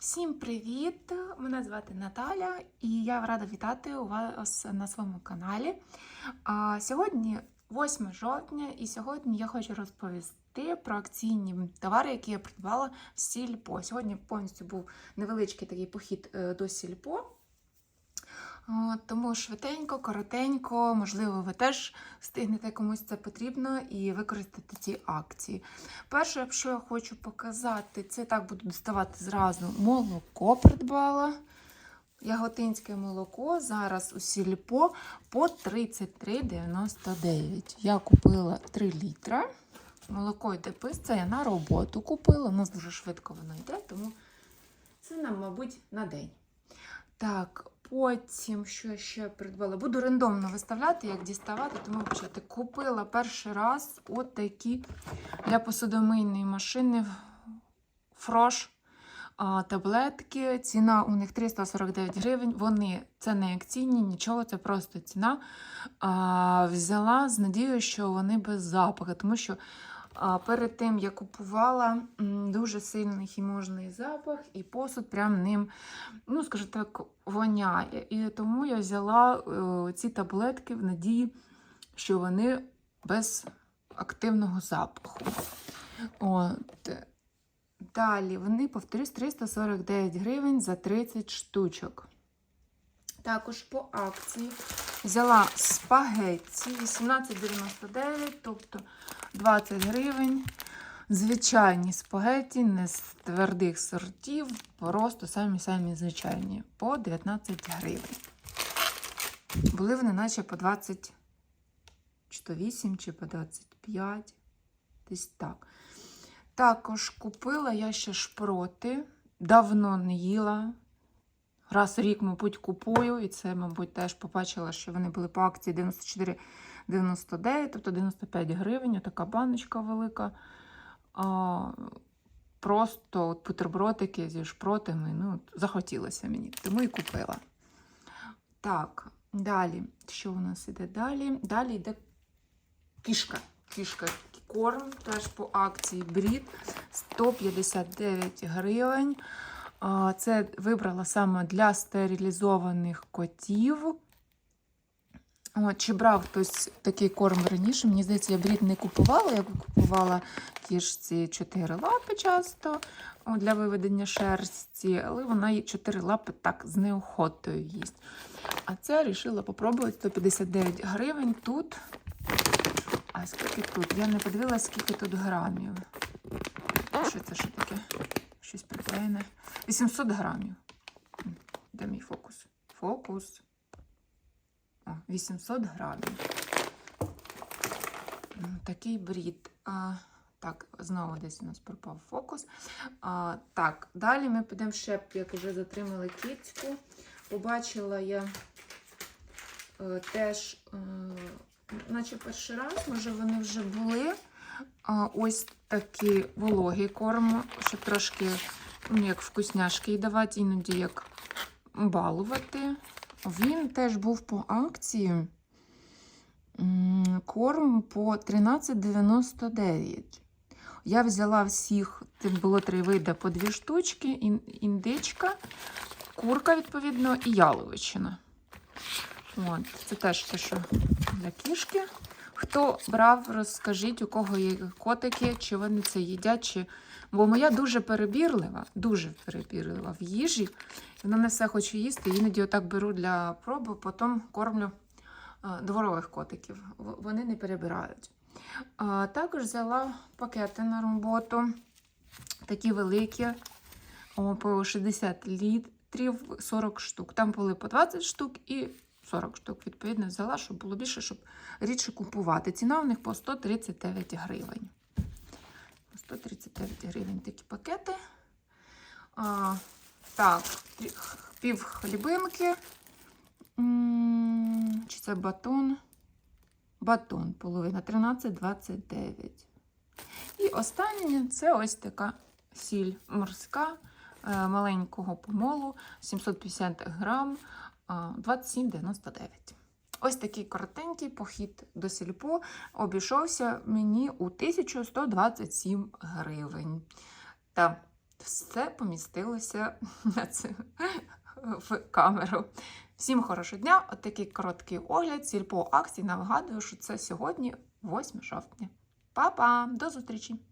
Всім привіт! Мене звати Наталя і я рада вітати вас на своєму каналі. Сьогодні 8 жовтня, і сьогодні я хочу розповісти про акційні товари, які я придбала в Сільпо. Сьогодні повністю був невеличкий такий похід е, до Сільпо. От, Тому швиденько, коротенько, можливо, ви теж встигнете комусь це потрібно і використати ці акції. Перше, що я хочу показати, це так буду доставати зразу молоко придбала. Яготинське молоко зараз у сільпо по 33,99. Я купила 3 літра. Молоко йде пис, це я на роботу купила. У нас дуже швидко воно йде, тому це нам, мабуть, на день. Так, потім, що я ще придбала? Буду рандомно виставляти, як діставати, тому почати. Купила перший раз от такі для посудомийної машини фрош таблетки. Ціна у них 349 гривень. Вони це не акційні, нічого, це просто ціна. А, взяла з надією, що вони без запаху, тому що перед тим я купувала дуже сильний хіможний запах, і посуд прям ним, ну, скажу так, воняє. І тому я взяла е, ці таблетки в надії, що вони без активного запаху. От. Далі вони, повторюсь, 349 гривень за 30 штучок. Також по акції взяла спагетті 18,99, тобто 20 гривень. Звичайні спагетті, не з твердих сортів, просто самі-самі звичайні, по 19 гривень. Були вони наче по 28 чи по 25, десь так. Також купила я ще шпроти, давно не їла. Раз в рік, мабуть, купую, і це, мабуть, теж побачила, що вони були по акції 94,99, тобто 95 гривень, така баночка велика. А, просто от бутербродики зі шпротами, ну, захотілося мені, тому і купила. Так, далі, що у нас іде далі? Далі йде кішка. Кішка корм, теж по акції брід 159 гривень. Це вибрала саме для стерилізованих котів. Чи брав хтось такий корм раніше? Мені здається, я брід не купувала. Я купувала кішці 4 лапи часто для виведення шерсті, але вона 4 лапи так з неохотою їсть. А це вирішила попробувати 159 гривень тут. А скільки тут? Я не подивилася, скільки тут грамів. Що це що таке? Щось приклеєне. 800 грамів. Де мій фокус? Фокус. О, 800 грамів. Такий брід. А, так, знову десь у нас пропав фокус. А, так, далі ми підемо ще, як вже затримали кіцьку. Побачила я е, теж. Е, наче перший раз, може вони вже були. Ось такий вологий корм, щоб трошки ну, як вкусняшки давати, іноді як балувати. Він теж був по акції. Корм по 13,99. Я взяла всіх, це було три види по дві штучки, індичка, курка, відповідно, і яловичина. От, це теж те, що для кішки. Хто брав, розкажіть, у кого є котики, чи вони це їдять. Чи... Бо моя дуже перебірлива, дуже перебірлива в їжі. Вона не все хоче їсти. Іноді отак беру для проби, потім кормлю дворових котиків. Вони не перебирають. А, також взяла пакети на роботу, такі великі, по 60 літрів, 40 штук. Там були по 20 штук і 40 штук, відповідно, взяла, щоб було більше, щоб рідше купувати. Ціна у них по 139 гривень. 139 гривень такі пакети. А, так, пів хлібинки. Чи це батон? Батон, половина 13,29. І останнє це ось така сіль морська е, маленького помолу, 750 грам, 27,99. Ось такий коротенький похід до сільпо обійшовся мені у 1127 гривень. Та все помістилося на це, в камеру. Всім хорошого дня! Отакий короткий огляд сільпо акцій. Нагадую, що це сьогодні 8 жовтня. Па-па! До зустрічі!